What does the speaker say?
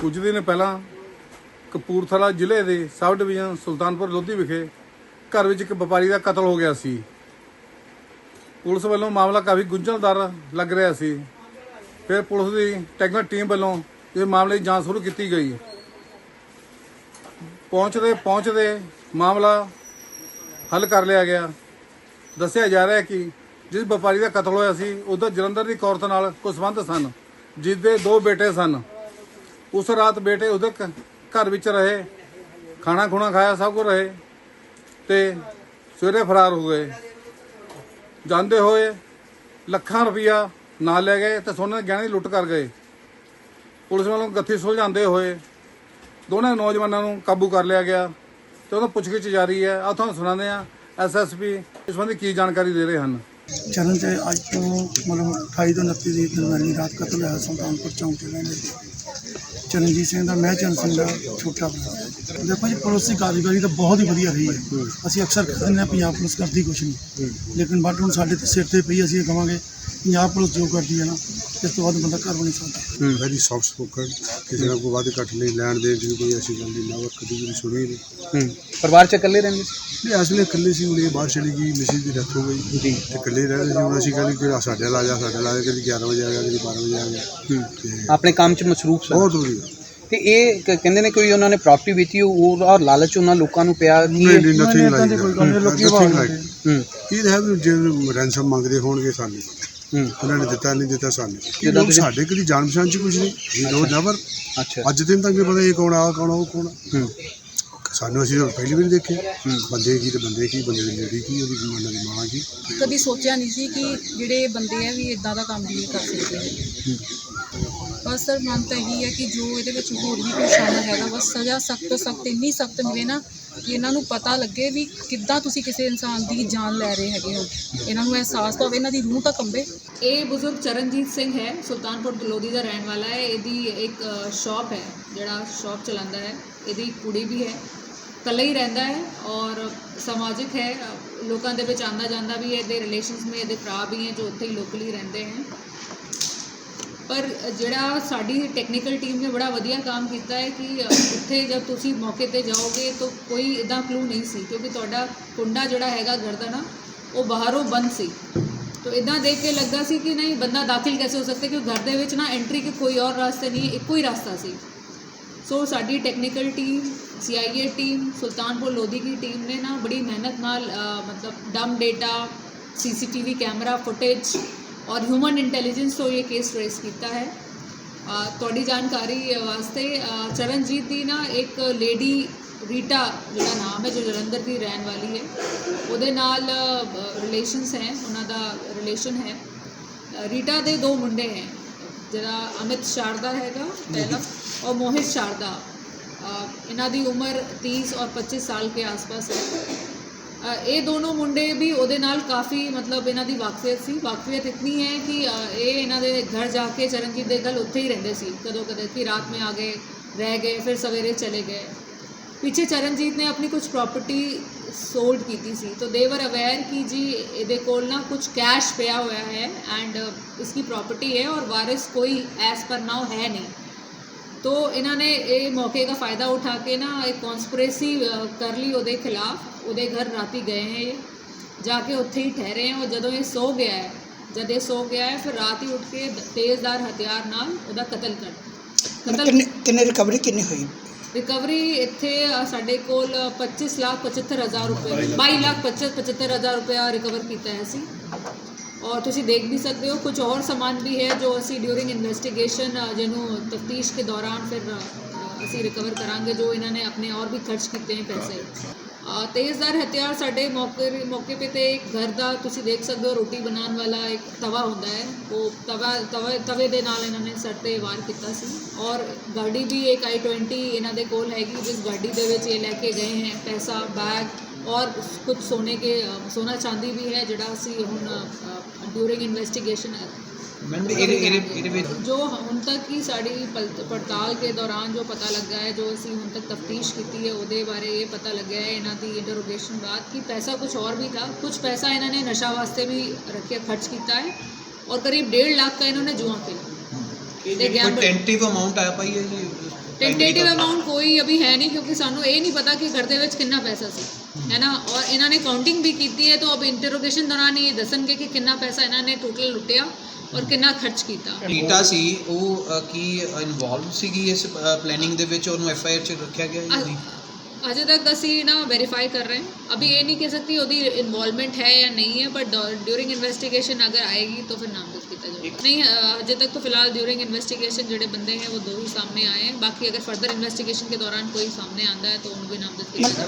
ਕੁਝ ਦਿਨ ਪਹਿਲਾਂ ਕਪੂਰਥਲਾ ਜ਼ਿਲ੍ਹੇ ਦੇ ਸਬ ਡਿਵੀਜ਼ਨ ਸੁਲਤਾਨਪੁਰ ਲੋਧੀ ਵਿਖੇ, ਘਰ ਵਿੱਚ ਇੱਕ ਵਪਾਰੀ ਦਾ ਕਤਲ ਹੋ ਗਿਆ ਸੀ। ਪੁਲਿਸ ਵੱਲੋਂ ਮਾਮਲਾ ਕਾਫੀ ਗੁੰਝਲਦਾਰ ਲੱਗ ਰਿਹਾ ਸੀ। ਫਿਰ ਪੁਲਿਸ ਦੀ ਟੈਕਨੀਕਲ ਟੀਮ ਵੱਲੋਂ ਇਸ ਮਾਮਲੇ ਦੀ ਜਾਂਚ ਸ਼ੁਰੂ ਕੀਤੀ ਗਈ। ਪਹੁੰਚਦੇ ਪਹੁੰਚਦੇ ਮਾਮਲਾ ਹੱਲ ਕਰ ਲਿਆ ਗਿਆ। ਦੱਸਿਆ ਜਾ ਰਿਹਾ ਹੈ ਕਿ ਜਿਸ ਵਪਾਰੀ ਦਾ ਕਤਲ ਹੋਇਆ ਸੀ ਉਹਦਾ ਜਲੰਧਰ ਦੀ ਔਰਤ ਨਾਲ ਕੋਈ ਸੰਬੰਧ ਸਨ ਜਿਸ ਦੇ ਦੋ ਬੇਟੇ ਸਨ। ਉਸ ਰਾਤ ਬੇਟੇ ਉਹਦੇ ਘ- ਘਰ ਵਿੱਚ ਰਹੇ। ਖਾਣਾ ਖੁਣਾ ਖਾਇਆ, ਸਭ ਕੁਝ ਰਹੇ। ਤੇ ਸਵੇਰੇ ਫਰਾਰ ਹੋ ਗਏ। ਜਾਂਦੇ ਹੋਏ ਲੱਖਾਂ ਰੁਪਈਆ ਨਾਲ ਲੈ ਗਏ ਤੇ ਸੋਨੇ ਦੇ ਗਹਿਣੇ ਦੀ ਲੁੱਟ ਕਰ ਗਏ। ਪੁਲਿਸ ਵੱਲੋਂ ਗੱਥੀ ਸੁਲਝਾਉਂਦੇ ਹੋਏ ਦੋਨਾਂ ਨੌਜਵਾਨਾਂ ਨੂੰ ਕਾਬੂ ਕਰ ਲਿਆ ਗਿਆ ਤੇ ਉਹਦਾ ਪੁੱਛਗਿੱਛ ਜਾਰੀ ਹੈ। ਆ ਤੁਹਾਨੂੰ ਸੁਣਾਉਂਦੇ ਆ ਐਸਐਸਪੀ ਇਸ ਸੰਬੰਧੀ ਕੀ ਜਾਣਕਾਰੀ ਦੇ ਰਹੇ ਹਨ? ਚਰਨ ਤੇ ਅੱਜ ਤੋਂ ਮਤਲਬ 28 ਤੋਂ 29 ਦੀ ਦਰਮਿਆਨੀ ਰਾਤ ਕਤਲ ਹੋਇਆ ਸੁਲਤਾਨਪੁਰ ਚੌਂਕ ਦੇ ਰਹਿਣ ਚਰਨਜੀਤ ਸਿੰਘ ਦਾ, ਮੈਂ ਚਰਨ ਸਿੰਘ ਦਾ ਛੋਟਾ ਭਰਾ। ਦੇਖੋ ਜੀ ਪੁਲਿਸ ਦੀ ਕਾਰਗੁਜ਼ਾਰੀ ਤਾਂ ਬਹੁਤ ਹੀ ਵਧੀਆ ਰਹੀ ਹੈ। ਅਸੀਂ ਅਕਸਰ ਕਹਿੰਦੇ ਹਾਂ, ਪੰਜਾਬ ਪੁਲਿਸ ਕਰਦੀ ਕੁਛ ਨਹੀਂ। ਲੇਕਿਨ ਬਟ ਹੁਣ ਸਾਡੇ ਤੇ ਸਿਰ ਤੇ ਪਈ, ਅਸੀਂ ਇਹ ਕਹਾਂਗੇ ਪੰਜਾਬ ਪੁਲਿਸ ਜੋ ਕਰਦੀ ਹੈ ਨਾ ਇਸ ਤੋਂ ਵੱਧ ਬੰਦਾ ਵੀ ਨਹੀਂ ਸਕਦਾ। ਵੈਰੀ ਸੌਫਟ ਸਪੋਕਨ ਕਿਸੇ ਨਾਲ ਕੋਈ ਵਾਅਦੇ ਘੱਟ ਨਹੀਂ ਲੈਣ ਦੇ ਦੀ ਕੋਈ ਐਸੀ ਗੱਲ ਨਹੀਂ ਨਾ ਵਰ ਕਦੀ ਵੀ ਸੁਣੀ ਨਹੀਂ। ਹੂੰ। ਪਰਿਵਾਰ ਚ ਇਕੱਲੇ ਰਹਿੰਦੇ ਸੀ? ਨਹੀਂ ਅਸਲੇ ਇਕੱਲੇ ਸੀ ਹੁਣ ਇਹ ਬਾਹਰ ਚਲੀ ਗਈ ਮਿਸਿਸ ਦੀ ਡੈਥ ਹੋ ਗਈ। ਜੀ। ਤੇ ਇਕੱਲੇ ਰਹਿ ਰਹੇ ਸੀ ਹੁਣ ਅਸੀਂ ਕਹਿੰਦੇ ਕਿ ਸਾਡੇ ਆ ਜਾ ਸਾਡੇ ਆ ਜਾ ਕਦੀ 11 ਵਜੇ ਆ ਗਿਆ ਕਦੀ 12 ਵਜੇ ਆ ਗਿਆ ਹੂੰ। ਤੇ ਆਪਣੇ ਕੰਮ ਚ ਮਸਰੂਫ ਸਨ? ਬਹੁਤ ਵਧੀਆ। ਤੇ ਇਹ ਕ- ਕਹਿੰਦੇ ਨੇ ਕੋਈ ਉਹਨਾਂ ਨੇ ਪ੍ਰਾਪਰਟੀ ਵੇਚੀ ਉਹ ਔਰ ਲਾਲਚ ਉਹਨਾਂ ਲੋਕਾਂ ਨੂੰ ਪਿਆ ਕਿ ਨਹੀਂ ਨਹੀਂ ਨਥਿੰਗ ਏਦਾਂ ਦੀ ਕੋਈ ਗੱਲ ਨਹੀਂ, ਲੋਕੀ ਨਥਿੰਗ ਲਾਈਕ ਹੂੰ। ਇਹ ਹੈ ਵੀ ਜੇ ਰੈਂਸਮ ਮੰਗਦੇ ਹੋਣਗੇ ਸਾਨੂੰ। ਉਹਨਾਂ ਨੇ ਦਿੱਤਾ ਨਹੀਂ ਦਿੱਤਾ ਸਾਨੂੰ। ਇਹ ਲੋਕ ਸਾਡੇ ਕਿਹੜੀ ਜਾਣ ਪਛਾਣ ਚ ਕੁਝ ਨਹੀਂ। ਵੀ ਨੋ ਨੈਵਰ ਅੱਛਾ। ਅੱਜ ਦਿਨ ਤੱਕ ਨਹੀਂ ਪਤਾ ਇਹ ਕੌਣ ਆ ਕੌਣ ਉਹ ਕੌਣ। ਆ। ਸਾਨੂੰ ਅਸੀਂ ਤਾਂ ਪਹਿਲੀ ਵਾਰ ਦੇਖੇ ਬੰਦੇ ਕੀ ਤੇ ਬੰਦੇ ਕੀ ਬੰਦੇ ਦੀ ਲੇਡੀ ਕੀ ਉਹਦੀ ਉਹਨਾਂ ਦੀ ਮਾਂ ਕੀ। ਕਦੀ ਸੋਚਿਆ ਨਹੀਂ ਸੀ ਕਿ ਜਿਹੜੇ ਬੰਦੇ ਆ ਵੀ ਇਦਾਂ ਦਾ ਕੰਮ ਵੀ ਕਰ ਸਕਦੇ। ਨੇ ਬਸ ਸਰ ਮਨ ਤਾਂ ਇਹੀ ਹੈ ਕਿ ਜੋ ਇਹਦੇ ਵਿੱਚ ਹੋਰ ਵੀ ਕੋਈ ਸ਼ਾਮਲ ਹੈਗਾ ਬਸ ਸਜ਼ਾ ਸਖਤ ਤੋਂ ਸਖਤ ਇੰਨੀ ਸਖਤ ਮਿਲੇ ਨਾ ਕਿ ਇਹਨਾਂ ਨੂੰ ਪਤਾ ਲੱਗੇ ਵੀ ਕਿੱਦਾਂ ਤੁਸੀਂ ਕਿਸੇ ਇਨਸਾਨ ਦੀ ਜਾਨ ਲੈ ਰਹੇ ਹੈਗੇ ਹੋ। ਇਹਨਾਂ ਨੂੰ ਅਹਿਸਾਸ ਤਾਂ ਹੋਵੇ ਇਹਨਾਂ ਦੀ ਰੂਹ ਤਾਂ ਕੰਬੇ। ਇਹ ਬਜ਼ੁਰਗ ਚਰਨਜੀਤ ਸਿੰਘ ਹੈ ਸੁਲਤਾਨਪੁਰ ਦਲੋਦੀ ਦਾ ਰਹਿਣ ਵਾਲਾ ਹੈ। ਇਹਦੀ ਇੱਕ ਸ਼ਾਪ ਹੈ ਜਿਹੜਾ ਸ਼ਾਪ ਚਲਾਉਂਦਾ ਹੈ। ਇਹਦੀ ਕੁੜੀ ਵੀ ਹੈ। ਇਕੱਲਾ ਹੀ ਰਹਿੰਦਾ ਹੈ ਔਰ ਸਮਾਜਿਕ ਹੈ। ਲੋਕਾਂ ਦੇ ਵਿੱਚ ਆਉਂਦਾ ਜਾਂਦਾ ਵੀ ਹੈ ਇਹਦੇ ਰਿਲੇਸ਼ਨਸ ਮੇ ਇਹਦੇ ਭਰਾ ਵੀ ਹੈ ਜੋ ਉੱਥੇ ਹੀ ਲੋਕਲੀ ਰਹਿੰਦੇ ਹਨ ਪਰ ਜਿਹੜਾ ਸਾਡੀ ਟੈਕਨੀਕਲ ਟੀਮ ਨੇ ਬੜਾ ਵਧੀਆ ਕੰਮ ਕੀਤਾ ਹੈ ਕਿ ਉੱਥੇ ਜਦ ਤੁਸੀਂ ਮੌਕੇ ਤੇ ਜਾਓਗੇ ਤਾਂ ਕੋਈ ਇਦਾਂ ਕਲੂ ਨਹੀਂ ਸੀ ਕਿਉਂਕਿ ਤੁਹਾਡਾ ਕੁੰਡਾ ਜਿਹੜਾ ਹੈਗਾ ਘਰ ਦਾ ਨਾ, ਉਹ ਬਾਹਰੋਂ ਬੰਦ ਸੀ। ਤੋ ਇਦਾਂ ਦੇਖ ਕੇ ਲੱਗਾ ਸੀ ਕਿ ਨਹੀਂ, ਬੰਦਾ ਦਾਖਲ ਕੈਸੇ ਹੋ ਸਕਦਾ ਕਿ ਘਰ ਦੇ ਵਿੱਚ ਨਾ ਐਂਟਰੀ ਕੇ ਕੋਈ ਹੋਰ ਰਸਤੇ ਨਹੀਂ, ਇੱਕੋ ਹੀ ਰਸਤਾ ਸੀ। ਸੋ ਸਾਡੀ technical team CIA team Sultanpur Lodhi ਦੀ ਟੀਮ ਨੇ ਨਾ ਬੜੀ ਮਿਹਨਤ ਨਾਲ ਮਤਲਬ ਡਮ ਡੇਟਾ ਸੀਸੀਟੀਵੀ ਕੈਮਰਾ ਫੁਟੇਜ ਔਰ ਹਿਊਮਨ ਇੰਟੈਲੀਜੈਂਸ ਤੋਂ ਇਹ ਕੇਸ ਟ੍ਰੇਸ ਕੀਤਾ ਹੈ। ਤੁਹਾਡੀ ਜਾਣਕਾਰੀ ਵਾਸਤੇ ਚਰਨਜੀਤ ਦੀ ਨਾ ਇੱਕ ਲੇਡੀ ਰੀਟਾ ਜਿਹੜਾ ਨਾਮ ਹੈ ਜੋ ਜਲੰਧਰ ਦੀ ਰਹਿਣ ਵਾਲੀ ਹੈ ਉਹਦੇ ਨਾਲ ਰਿਲੇਸ਼ਨਸ ਹੈ ਉਹਨਾਂ ਦਾ ਰਿਲੇਸ਼ਨ ਹੈ। ਰੀਟਾ ਦੇ ਦੋ ਮੁੰਡੇ ਹੈ ਜਿਹੜਾ ਅਮਿਤ ਸ਼ਾਰਦਾ ਹੈਗਾ ਪਹਿਲਾ और मोहित शारदा ਇਹਨਾਂ ਦੀ ਉਮਰ 30 ਔਰ 25 ਸਾਲ ਦੇ ਆਸ-ਪਾਸ ਹੈ ਇਹ ਦੋਨੋਂ ਮੁੰਡੇ ਵੀ ਉਹਦੇ ਨਾਲ ਕਾਫੀ ਮਤਲਬ ਇਹਨਾਂ ਦੀ ਵਾਕਫੀਅਤ ਸੀ ਵਾਕਫੀਅਤ ਇਤਨੀ ਹੈ ਕਿ ਇਹ ਇਹਨਾਂ ਦੇ ਘਰ ਜਾ ਕੇ ਚਰਨਜੀਤ ਦੇ ਘਰ ਉੱਥੇ ਹੀ ਰਹਿੰਦੇ ਸੀ ਕਦੋਂ ਕਦੇ ਕਿ ਰਾਤ ਨੂੰ ਆ ਗਏ ਰਹਿ ਗਏ ਫਿਰ ਸਵੇਰੇ ਚਲੇ ਗਏ ਪਿੱਛੇ ਚਰਨਜੀਤ ਨੇ ਆਪਣੀ ਕੁਝ ਪ੍ਰਾਪਰਟੀ ਸੋਲਡ ਕੀਤੀ ਸੀ ਤਾਂ ਦੇ ਵਰ ਅਵੇਅਰ ਕਿ ਜੀ ਇਹਦੇ ਕੋਲ ਨਾ ਕੁਝ ਕੈਸ਼ ਪਿਆ ਹੋਇਆ ਹੈ ਐਂਡ ਇਸकी ਪ੍ਰਾਪਰਟੀ ਹੈ ਔਰ ਵਾਰਿਸ ਕੋਈ ਐਸ ਪਰ ਨਾਉ ਹੈ ਨਹੀਂ ਤੋ ਇਹਨਾਂ ਨੇ ਇਹ ਮੌਕੇ ਦਾ ਫਾਇਦਾ ਉਠਾ ਕੇ ਨਾ ਇੱਕ ਕਨਸਪੀਰੇਸੀ ਕਰ ਲਈ ਉਹਦੇ ਖਿਲਾਫ। ਉਹਦੇ ਘਰ ਰਾਤੀ ਗਏ ਹੈ ਇਹ। ਜਾ ਕੇ ਉੱਥੇ ਹੀ ਠਹਿਰੇ ਹੈ ਔਰ ਜਦੋਂ ਇਹ ਸੋ ਗਿਆ ਹੈ ਜਦ ਇਹ ਸੋ ਗਿਆ ਹੈ ਫਿਰ ਰਾਤ ਹੀ ਉੱਠ ਕੇ ਤੇਜ਼ਦਾਰ ਹਥਿਆਰ ਨਾਲ ਉਹਦਾ ਕਤਲ ਕਰ ਕਤਲ ਕਿੰਨੇ ਕਿੰਨੇ ਰਿਕਵਰੀ ਕਿੰਨੀ ਹੋਈ? ਰਿਕਵਰੀ ਇੱਥੇ ਅ, ਸਾਡੇ ਕੋਲ 25 ਲੱਖ 75 ਹਜ਼ਾਰ ਰੁਪਏ 22 ਲੱਖ 25 75 ਹਜ਼ਾਰ ਰੁਪਇਆ ਰਿਕਵਰ ਕੀਤਾ ਹੈ ਅਸੀਂ। ਔਰ ਤੁਸੀਂ ਦੇਖ ਵੀ ਸਕਦੇ ਹੋ, ਕੁਝ ਹੋਰ ਸਮਾਨ ਵੀ ਹੈ ਜੋ ਅਸੀਂ ਡਿਊਰਿੰਗ ਇਨਵੈਸਟੀਗੇਸ਼ਨ ਜਿਹਨੂੰ ਤਫਤੀਸ਼ ਕੇ ਦੌਰਾਨ ਫਿਰ ਅਸੀਂ ਰਿਕਵਰ ਕਰਾਂਗੇ, ਜੋ ਇਹਨਾਂ ਨੇ ਆਪਣੇ ਔਰ ਵੀ ਖਰਚ ਕੀਤੇ ਹਨ ਪੈਸੇ। ਤੇਜ਼ਦਾਰ ਹਥਿਆਰ ਸਾਡੇ ਮੌਕੇ ਮੌਕੇ ਪੇ ਤੇ ਇੱਕ ਘਰ ਦਾ ਤੁਸੀਂ ਦੇਖ ਸਕਦੇ ਹੋ, ਰੋਟੀ ਬਣਾਉਣ ਵਾਲਾ ਇੱਕ ਤਵਾ ਹੁੰਦਾ ਹੈ। ਉਹ ਤਵਾ, ਤਵੇ ਤਵੇ ਦੇ ਨਾਲ ਇਹਨਾਂ ਨੇ ਸਰ ਤੇ ਵਾਰ ਕੀਤਾ ਸੀ। ਔਰ ਗਾੜੀ ਵੀ ਇੱਕ i20 ਇਹਨਾਂ ਦੇ ਕੋਲ ਹੈਗੀ, ਜਿਸ ਗਾੜੀ ਦੇ ਵਿੱਚ ਇਹ ਲੈ ਕੇ ਗਏ ਹੈ, ਪੈਸਾ ਬੈਗ ਔਰ ਕੁਝ ਸੋਨੇ ਕੇ ਅ, ਸੋਨਾ ਚਾਂਦੀ ਵੀ ਹੈ ਜਿਹੜਾ ਅਸੀਂ ਹੁਣ ਡਿਊਰਿੰਗ ਇਨਵੈਸਟੀਗੇਸ਼ਨ ਮੈਨੂੰ ਇਹਦੇ ਇਹਦੇ ਇਹਦੇ ਵਿੱਚ ਜੋ ਹੁਣ ਤੱਕ ਹੀ ਸਾਡੀ ਪਲ- ਪੜਤਾਲ ਕੇ ਦੌਰਾਨ ਜੋ ਪਤਾ ਲੱਗਾ ਹੈ ਜੋ ਅਸੀਂ ਹੁਣ ਤੱਕ ਤਫਤੀਸ਼ ਕੀਤੀ ਹੈ ਉਹਦੇ ਬਾਰੇ ਇਹ ਪਤਾ ਲੱਗਿਆ ਹੈ ਇਹਨਾਂ ਦੀ ਇੰਟਰੋਗੇਸ਼ਨ ਬਾਅਦ ਕਿ ਪੈਸਾ ਕੁਝ और भी था कुछ पैसा इन्होंने नशा वास्ते भी रखे खर्च किया है और करीब डेढ़ लाख का इन्होंने जुआ खेला ਦੇ ਗੈਂਬਲ ਟੈਂਟੇਟਿਵ ਅਮਾਉਂਟ ਆ ਪਾਈ ਹੈ ਜੀ ਟੈਂਟੇਟਿਵ ਅਮਾਉਂਟ ਕੋਈ ਅਭੀ ਹੈ ਨਹੀਂ ਕਿਉਂਕਿ ਸਾਨੂੰ ਇਹ ਨਹੀਂ ਪਤਾ ਕਿ ਘਰ ਦੇ ਵਿੱਚ ਕਿੰਨਾ ਪੈਸਾ ਸੀ। ਹੈ। ਨਾ? ਔਰ ਇਹਨਾਂ ਨੇ ਕਾਊਂਟਿੰਗ ਵੀ ਕੀਤੀ ਹੈ ਤਾਂ ਅਬ ਇੰਟਰੋਗੇਸ਼ਨ ਦੌਰਾਨ ਇਹ ਦੱਸਣਗੇ ਕਿ ਕਿੰਨਾ ਪੈਸਾ ਇਹਨਾਂ ਨੇ ਟੋਟਲ ਲੁੱਟਿਆ ਔਰ ਕਿੰਨਾ ਖਰਚ ਕੀਤਾ। ਰੀਟਾ ਸੀ ਉਹ ਕੀ ਇਨਵੋਲਵ ਸੀਗੀ ਇਸ ਪਲੈਨਿੰਗ ਦੇ ਵਿੱਚ? ਉਹਨੂੰ ਐਫ ਆਈ ਆਰ ਚ ਰੱਖਿਆ ਗਿਆ ਜਾਂ ਨਹੀਂ? अजय तक कसी ना वेरीफाई कर रहे हैं। अभी ये नहीं कह सकती ओदी इन्वॉल्वमेंट है या नहीं है बट ड्यूरिंग इन्वेस्टिगेशन अगर आएगी तो फिर नामजद किया जाएगा नहीं uh, अजय तक तो फ़िलहाल ड्यूरिंग इन्वेस्टिगेशन जो बंदे हैं वो दो ही सामने आए हैं। बाकी अगर फर्दर इन्वेस्टिगेशन के दौरान कोई सामने आता है तो उनको नामजद किया जाएगा